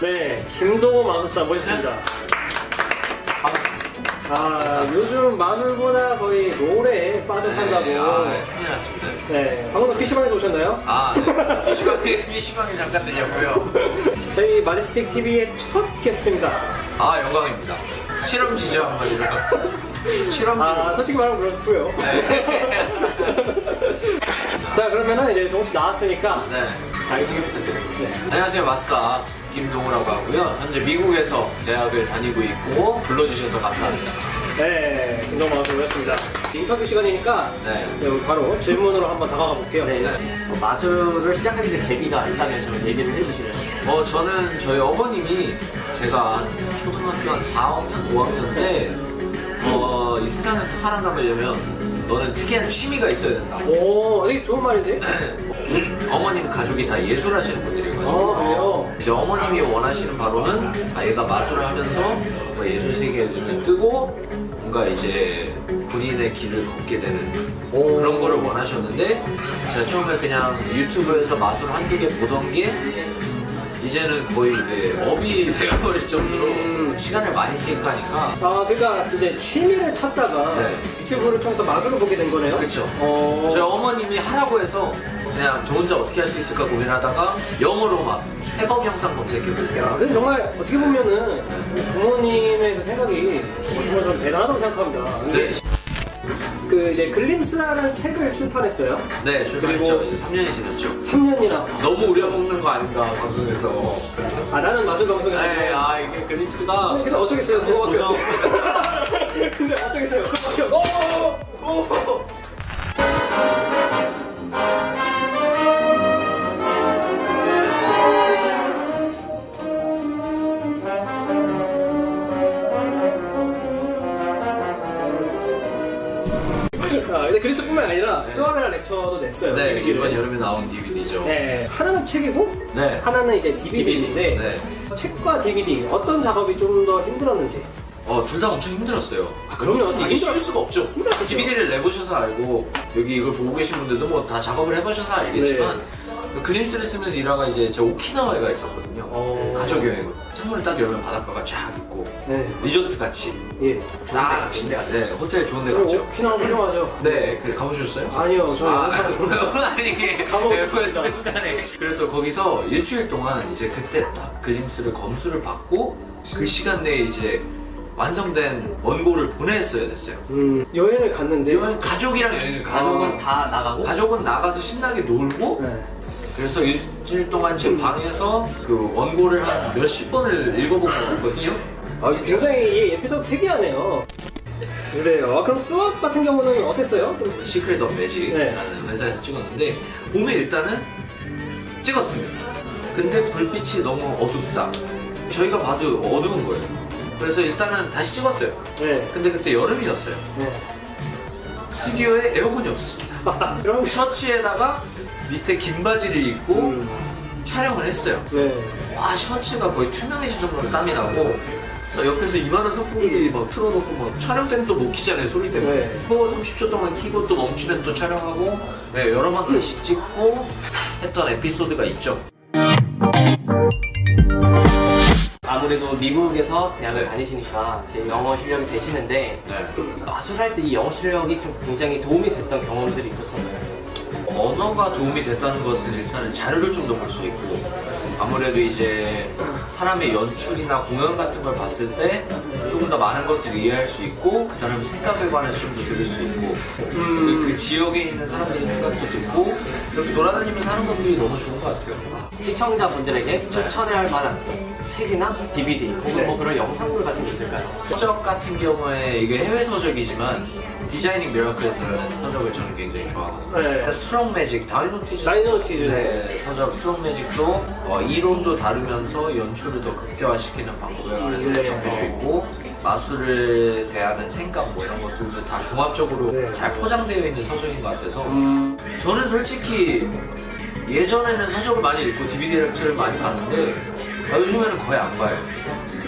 김동호 마술사 모셨습니다. 아, 요즘 마술보다 거의 롤에 빠져 산다고. 네, 아, 큰일 났습니다. 요즘. 네, 방금 PC방에서 오셨나요? 아, 네. PC방에, PC방에 잠깐 들렸고요. 저희 마제스틱 TV의 첫 게스트입니다. 아, 영광입니다. 실험지죠, 한마디로. 실험지로. 아, 솔직히 말하면 그렇고요. 네. 자, 그러면은 이제 동시 나왔으니까 네. 자기소개 부탁드립니다. 안녕하세요, 마스터 김동우라고 하고요. 현재 미국에서 대학을 다니고 있고, 불러주셔서 감사합니다. 네, 김동호 마술 모셨습니다. 인터뷰 시간이니까 네. 네, 바로 질문으로 한번 다가가 볼게요. 네. 어, 마술을 시작하게 된 계기가 있다면 좀 얘기를 해주시면 어, 저는 저희 어머님이 제가 한 초등학교 한 4학년, 5학년 때, 어, 이 세상에서 살아남으려면 너는 특이한 취미가 있어야 된다. 오, 되게 좋은 말인데? 어머님 가족이 다 예술하시는 분들이어가지고 아, 그래요? 이제 어머님이 원하시는 바로는 아, 얘가 마술을 하면서 뭐 예술 세계에 눈을 뜨고 뭔가 이제 본인의 길을 걷게 되는 오. 그런 거를 원하셨는데 제가 처음에 그냥 유튜브에서 마술 한두 개 보던 게 이제는 거의 이게 업이 되어버릴 정도로 음. 시간을 많이 테이크하니까 아, 그러니까 이제 취미를 찾다가 네. 유튜브를 통해서 마술을 보게 된 거네요? 그쵸. 어... 저희 어머님이 하라고 해서 그냥 저 혼자 어떻게 할 수 있을까 고민하다가 영어로 막 해법 영상 검색해볼게요 야, 근데 정말 어떻게 보면은 부모님의 그 생각이 정말 좀 대단하다고 생각합니다. 근데 네, 그 이제 글림스라는 책을 출판했어요. 네 출판했죠. 그리고- 이제 3년이 지났죠. 3년이나. 너무 우려먹는 거 아닌가 방송에서. 아, 나는 마술 방송에. 네, 아 이게 글립스가 근데 어쩌겠어요. 그거 조정. 근데 어쩌겠어요. 그거 오! 오! 아, 근데 그리스뿐만 아니라 스와베라 렉처도 냈어요. 네 DVD 를. 이번 여름에 나온 DVD죠. 네, 하나는 책이고 네. 하나는 이제 DVD인데 네. 책과 DVD 어떤 작업이 좀 더 힘들었는지. 어, 둘 다 엄청 힘들었어요. 아, 그럼요. 이게 힘들었- 쉬울 수가 없죠. 힘들었죠. DVD를 내보셔서 알고, 여기 이걸 보고 계신 분들도 뭐 다 작업을 해보셔서 알겠지만, 네. 그 그림스를 쓰면서 일하가 이제 제 오키나와에 가 있었거든요. 어. 가족 여행으로. 창문을 딱 열면 바닷가가 쫙 있고, 네, 리조트 같이. 예. 딱 침대가, 네, 호텔 좋은 데 어, 갔죠. 오키나와 훌륭하죠. 네, 그 가보셨어요? 아니요, 저는 아, 영상으로. 아니 이게 가보고 싶습니다. 순간에 그래서 거기서 일주일 동안 이제 그때 딱 그림스를 검수를 받고 그 시간 내에 이제 완성된 원고를 보냈어야 됐어요. 음, 여행을 갔는데. 여행 가족이랑 여행을 가족은 가족은 다 나가고 가족은 나가서 신나게 놀고 네. 그래서 일주일 동안 제 방에서 그 원고를 한 몇십 번을 읽어보고 왔거든요. 아, 굉장히 이 에피소드 특이하네요. 그래요. 아, 그럼 스왑 같은 경우는 어땠어요? 좀- 시크릿 업 매직이라는 네. 회사에서 찍었는데 봄에 일단은 찍었습니다. 근데 불빛이 너무 어둡다. 저희가 봐도 어두운 거예요. 그래서 일단은 다시 찍었어요. 네. 근데 그때 여름이었어요. 네. 스튜디오에 에어컨이 없었습니다. 그럼 셔츠에다가 밑에 긴 바지를 입고 음, 촬영을 했어요. 네. 와 셔츠가 거의 투명해질 정도로 땀이 나고 그래서 옆에서 이만한 선풍기 막 틀어놓고 막 촬영 때는 또못 키잖아요 소리 때문에 네. 또 30초 동안 키고 또 멈추면 또 촬영하고 네, 여러 번 다시 찍고 했던 에피소드가 있죠 아무래도 미국에서 대학을 네. 다니시니까 제 영어 실력이 되시는데 네. 마술할 때 이 영어 실력이 좀 굉장히 도움이 됐던 경험들이 있었었나요? 언어가 도움이 됐다는 것은 일단은 자료를 좀 더 볼 수 있고 아무래도 이제 사람의 연출이나 공연 같은 걸 봤을 때 조금 더 많은 것을 이해할 수 있고 그 사람의 생각에 관해서 좀 더 들을 수 있고 그, 그 지역에 있는 사람들의 생각도 듣고 이렇게 돌아다니면서 하는 것들이 너무 좋은 것 같아요. 시청자분들에게 추천해야 할 만한 책이나 DVD 혹은 뭐 그런 영상물 같은 게 있을까요? 서적 같은 경우에 이게 해외 서적이지만 디자이닝 미러클스라는 서적을 저는 굉장히 좋아하거든요. 네. 스트롱 매직 다이노티즈 다이노티즈. 네, 서적 스트롱 매직도 어, 이론도 다루면서 연출을 더 극대화시키는 방법에 관해서 네. 적혀져 있고 마술을 대하는 생각 뭐 이런 것들도 다 종합적으로 네. 잘 포장되어 있는 서적인 것 같아서 음, 저는 솔직히 예전에는 서적을 많이 읽고 DVD 렉처를 많이 봤는데 아, 요즘에는 거의 안 봐요.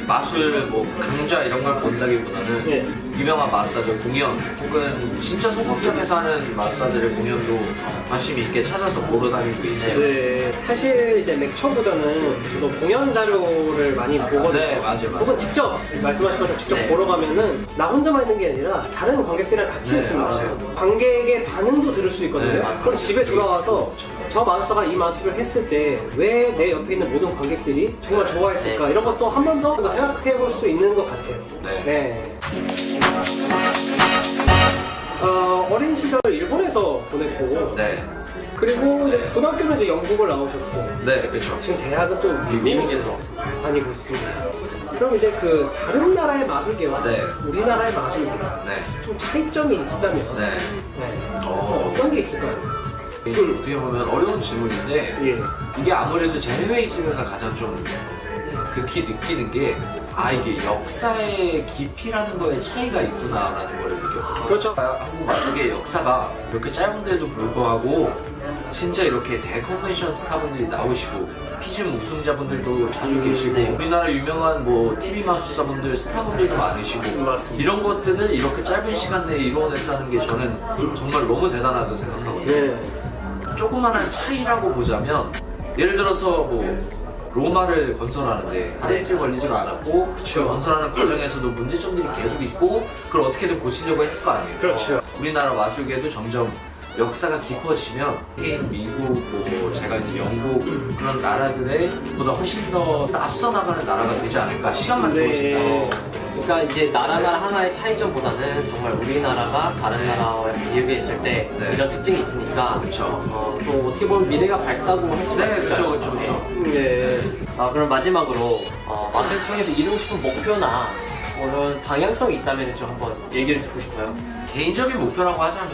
마술 뭐 강좌 이런 걸 본다기보다는 네. 유명한 마사들 공연 혹은 진짜 소극장에서 하는 마사들의 공연도 관심 있게 찾아서 보러 다니고 있어요. 네, 사실 이제 렉처보다는 저도 공연 자료를 많이 보거든요. 네, 맞아요, 맞아요. 혹은 직접 말씀하신 것처럼 직접 네. 보러 가면은 나 혼자만 있는 게 아니라 다른 관객들이랑 같이 네, 있습니다. 맞아요. 관객의 반응도 들을 수 있거든요. 네, 맞아요. 그럼 집에 돌아와서 저 마술사가 이 마술을 했을 때 왜 내 옆에 있는 모든 관객들이 정말 좋아했을까 네. 이런 것도 한 번 더 생각해 볼 수 있는 것 같아요. 네. 어, 시절 일본에서 보냈고 네, 그리고 이제 고등학교는 이제 영국을 나오셨고 네, 그렇죠. 지금 대학은 또 미국에서 다니고 있습니다. 그럼 이제 그 다른 나라의 마술계와 네. 우리나라의 마술계 네, 좀 차이점이 있다면 네. 네. 어. 어 떤 게 있을까요? 이게 어떻게 보면 어려운 질문인데 예. 이게 아무래도 제 해외에 있으면서 가장 좀 극히 느끼는 게 아 이게 역사의 깊이라는 거에 차이가 있구나라는 걸 느꼈거든요. 그렇죠. 한국 마술의 역사가 이렇게 짧은데도 불구하고 진짜 이렇게 대컨벤션 스타분들이 나오시고 피즘 우승자분들도 자주 음, 계시고 네. 우리나라 유명한 뭐 TV 마술사분들 스타분들도 많으시고 맞습니다. 이런 것들을 이렇게 짧은 시간 내에 이루어냈다는 게 저는 정말 너무 대단하다고 생각하거든요. 네. 조그마한 차이라고 보자면 예를 들어서 뭐 로마를 건설하는데 하루 이틀 걸리지가 않았고 그 건설하는 과정에서도 문제점들이 계속 있고 그걸 어떻게든 고치려고 했을 거 아니에요. 그렇죠. 우리나라 마술계도 점점 역사가 깊어지면 스페인, 미국, 뭐 제가 있는 영국 그런 나라들의 보다 훨씬 더 앞서 나가는 나라가 되지 않을까 시간만 네. 주어진다면 그러니까 이제 나라가 하나의 차이점보다는 정말 우리나라가 다른 나라와 비교했을 때 네. 이런 특징이 있으니까 그쵸. 어, 또 어떻게 보면 미래가 밝다고 할 수가 네, 있을까요? 그렇죠, 그렇죠, 그렇죠. 네. 아, 그럼 마지막으로 어, 마술 통해서 이루고 싶은 목표나 뭐 그런 방향성이 있다면 좀 한번 얘기를 듣고 싶어요. 개인적인 목표라고 하자면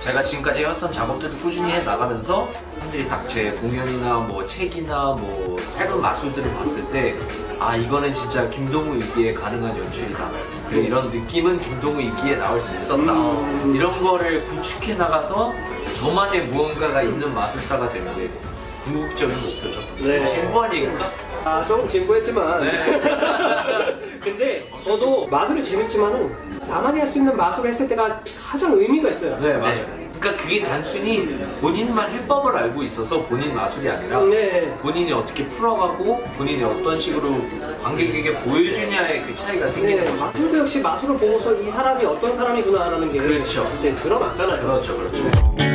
제가 지금까지 해왔던 작업들을 꾸준히 해 나가면서 사람들이 딱 제 공연이나 뭐 책이나 뭐 짧은 마술들을 봤을 때 아 이거는 진짜 김동우 이기에 가능한 연출이다 그리고 이런 느낌은 김동우 이기에 나올 수 있었다 음. 이런 거를 구축해 나가서 저만의 무언가가 있는 마술사가 되는 게 궁극적인 목표죠 네. 진부한 얘기인가? 아 조금 진부했지만 네. 근데 저도 마술이 재밌지만은 나만이 할 수 있는 마술을 했을 때가 가장 의미가 있어요. 네 맞아요 그러니까 그게 단순히 본인만 해법을 알고 있어서 본인 마술이 아니라 네. 본인이 어떻게 풀어가고 본인이 어떤 식으로 관객에게 보여주냐의 그 차이가 생기는 네, 거죠. 마술도 역시 마술을 보고서 이 사람이 어떤 사람이구나라는 게 그렇죠. 이제 드러났잖아요. 그렇죠, 그렇죠.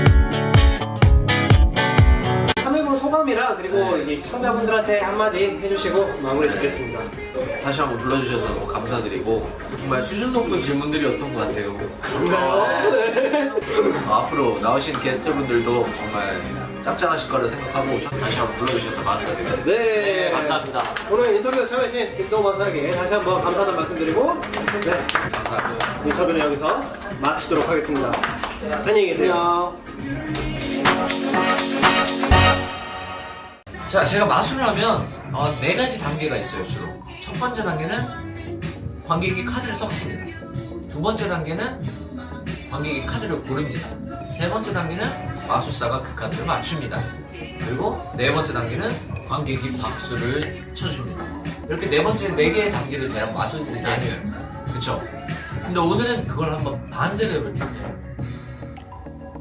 소감이랑 그리고 네. 이제 시청자분들한테 한마디 해주시고 마무리 짓겠습니다. 다시 한번 불러주셔서 너무 감사드리고 정말 수준 높은 질문들이었던 것 같아요. 그런가요? 네. 앞으로 나오신 게스트분들도 정말 짱짱하실 거라 생각하고 전 다시 한번 불러주셔서 감사드려요. 네. 감사합니다. 오늘 인터뷰에 참여해주신 김동호 마사에게 다시 한번 감사하다는 말씀드리고 네, 감사합니다. 인터뷰는 여기서 마치도록 하겠습니다. 안녕히 계세요. 자, 제가 마술을 하면 어, 네 가지 단계가 있어요, 주로. 첫 번째 단계는 관객이 카드를 섞습니다. 두 번째 단계는 관객이 카드를 고릅니다. 세 번째 단계는 마술사가 그 카드를 맞춥니다. 그리고 네 번째 단계는 관객이 박수를 쳐줍니다. 이렇게 네 번째 네 개의 단계를 대략 마술들이 나뉘어요. 그쵸? 근데 오늘은 그걸 한번 반대로 해볼게요.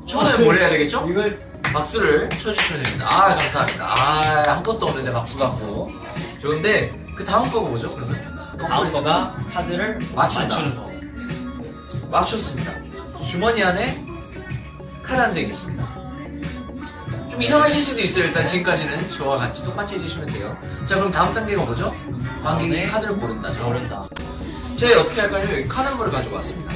처음에 뭘 해야 되겠죠? 이걸 박수를 쳐주시면 됩니다. 아 감사합니다. 아 아무것도 없는데 박수 받고 좋은데 그 다음 거가 뭐죠? 그러면 다음 거가 카드를 맞춘다. 맞추는 거. 맞췄습니다. 주머니 안에 카드 한 장이 있습니다. 좀 이상하실 수도 있어요. 일단 지금까지는 저와 같이 똑같이 해주시면 돼요. 자 그럼 다음 단계가 뭐죠? 관객이 네. 카드를 고른다죠. 모른다. 제가 어떻게 할까요? 여기 카드 한 번을 가지고 왔습니다.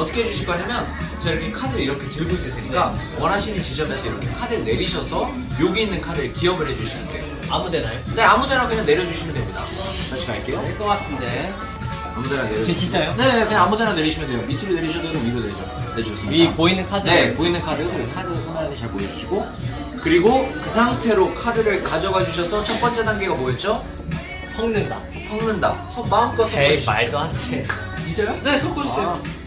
어떻게 해주실 거냐면 제가 이렇게 카드를 이렇게 들고 있을 테니까 원하시는 지점에서 이렇게 카드를 내리셔서 여기 있는 카드를 기억을 해주시면 돼요. 아무 데나요? 네, 아무데나 그냥 내려주시면 됩니다. 다시 갈게요. 될 것 같은데. 아무데나 내려주시면 진짜요? 네, 그냥 아무데나 내리시면 돼요. 밑으로 내리셔도 되고 위로 내리셔도 네, 좋습니다. 위 보이는 카드. 네, 보이는 카드, 그리고 카드 하나를 잘 보여주시고 그리고 그 상태로 카드를 가져가 주셔서 첫 번째 단계가 뭐였죠? 섞는다. 섞는다. 서 마음껏 섞어주시죠. 말도 안 돼. 진짜요? 네, 섞어주세요.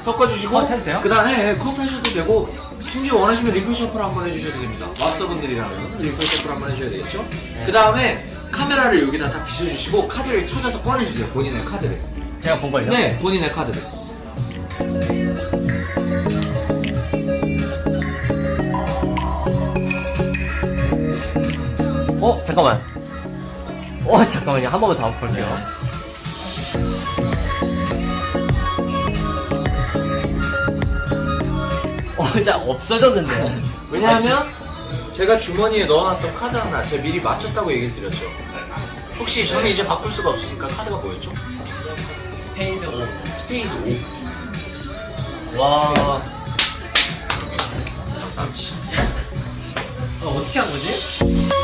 아. 섞어주시고 컷 해도 돼요? 그 다음에 컷 하셔도 되고 심지어 원하시면 리플 셔플 한번 해주셔도 됩니다. 마스터분들이라면 리플 셔플 한번 해줘야 되겠죠? 네. 그 다음에 카메라를 여기다 다 비춰주시고 카드를 찾아서 꺼내주세요. 본인의 카드를. 제가 본 걸요? 네, 본인의 카드를. 어 잠깐만. 어 잠깐만요. 한 번만 더 볼게요. 진짜 없어졌는데요. 왜냐하면 제가 주머니에 넣어놨던 카드 하나 제가 미리 맞췄다고 얘기 드렸죠. 혹시 저는 이제 바꿀 수가 없으니까 카드가 뭐였죠? 스페이드 5. 스페이드 5. 와. 감사합니다. 어, 어떻게 한 거지?